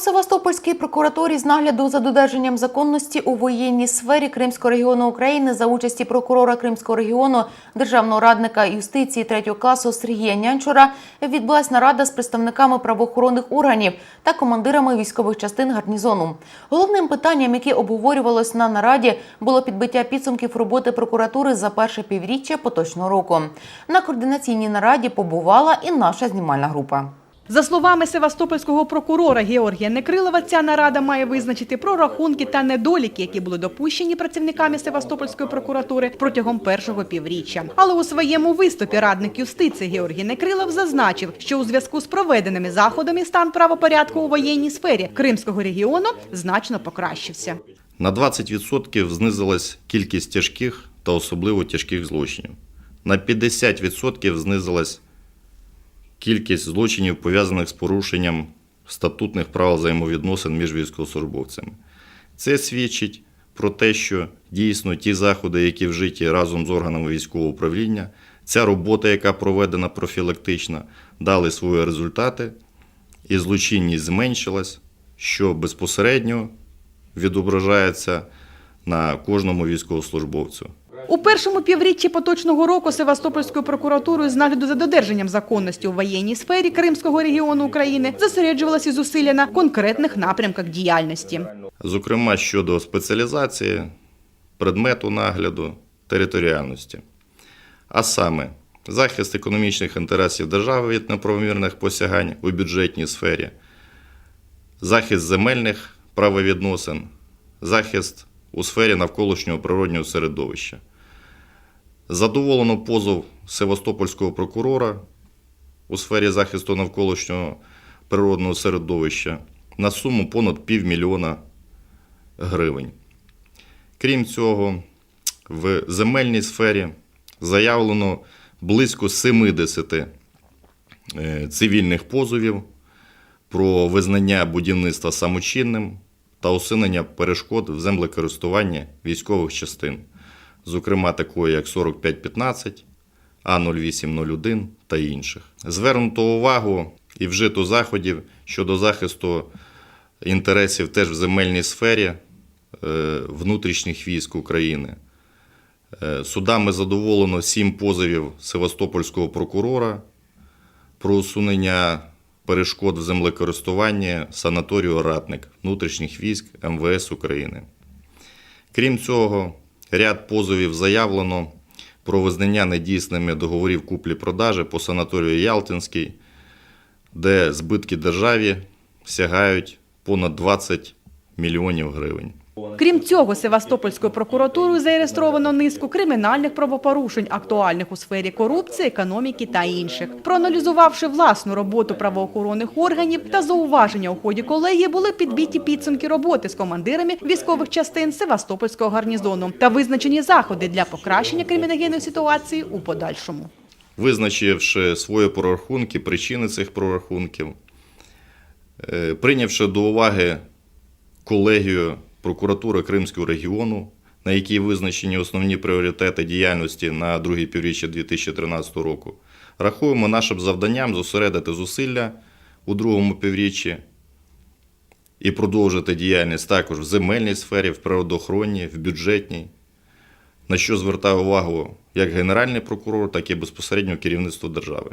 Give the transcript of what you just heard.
Севастопольській прокуратурі з нагляду за додержанням законності у воєнній сфері Кримського регіону України за участі прокурора Кримського регіону державного радника юстиції третього класу Сергія Нянчура відбулась нарада з представниками правоохоронних органів та командирами військових частин гарнізону. Головним питанням, яке обговорювалось на нараді, було підбиття підсумків роботи прокуратури за перше півріччя поточного року. На координаційній нараді побувала і наша знімальна група. За словами севастопольського прокурора Георгія Некрилова, ця нарада має визначити прорахунки та недоліки, які були допущені працівниками Севастопольської прокуратури протягом першого півріччя. Але у своєму виступі радник юстиції Георгій Некрилов зазначив, що у зв'язку з проведеними заходами стан правопорядку у воєнній сфері Кримського регіону значно покращився. На 20% знизилась кількість тяжких та особливо тяжких злочинів. На 50% знизилась кількість злочинів, пов'язаних з порушенням статутних правил взаємовідносин між військовослужбовцями. Це свідчить про те, що дійсно ті заходи, які вжиті разом з органами військового управління, ця робота, яка проведена профілактично, дали свої результати, і злочинність зменшилась, що безпосередньо відображається на кожному військовослужбовцю. У першому півріччі поточного року Севастопольською прокуратурою з нагляду за додержанням законності у воєнній сфері Кримського регіону України зосереджувалися зусилля на конкретних напрямках діяльності. Зокрема, щодо спеціалізації, предмету нагляду, територіальності. А саме, захист економічних інтересів держави від неправомірних посягань у бюджетній сфері, захист земельних правовідносин, захист у сфері навколишнього природнього середовища. Задоволено позов Севастопольського прокурора у сфері захисту навколишнього природного середовища на суму понад півмільйона гривень. Крім цього, в земельній сфері заявлено близько 70 е, цивільних позовів про визнання будівництва самочинним та усунення перешкод в землекористуванні військових частин, зокрема такої як 4515, А0801 та інших. Звернуто увагу і вжито заходів щодо захисту інтересів теж в земельній сфері е, внутрішніх військ України. Е, Судами задоволено сім позовів Севастопольського прокурора про усунення перешкод в землекористуванні санаторію Ратник внутрішніх військ МВС України. Крім цього, ряд позовів заявлено про визнання недійсними договорів куплі-продажі по санаторію Ялтинський, де збитки державі сягають понад 20 мільйонів гривень. Крім цього, Севастопольською прокуратурою зареєстровано низку кримінальних правопорушень, актуальних у сфері корупції, економіки та інших. Проаналізувавши власну роботу правоохоронних органів та зауваження у ході колегії, були підбиті підсумки роботи з командирами військових частин Севастопольського гарнізону та визначені заходи для покращення криміногенної ситуації у подальшому. визначивши свої прорахунки, причини цих прорахунків, е, прийнявши до уваги колегію прокуратури Кримського регіону, на якій визначені основні пріоритети діяльності на друге півріччя 2013 року, рахуємо нашим завданням зосередити зусилля у другому півріччі і продовжити діяльність також в земельній сфері, в природоохоронній, в бюджетній, на що звертає увагу як Генеральний прокурор, так і безпосередньо керівництво держави.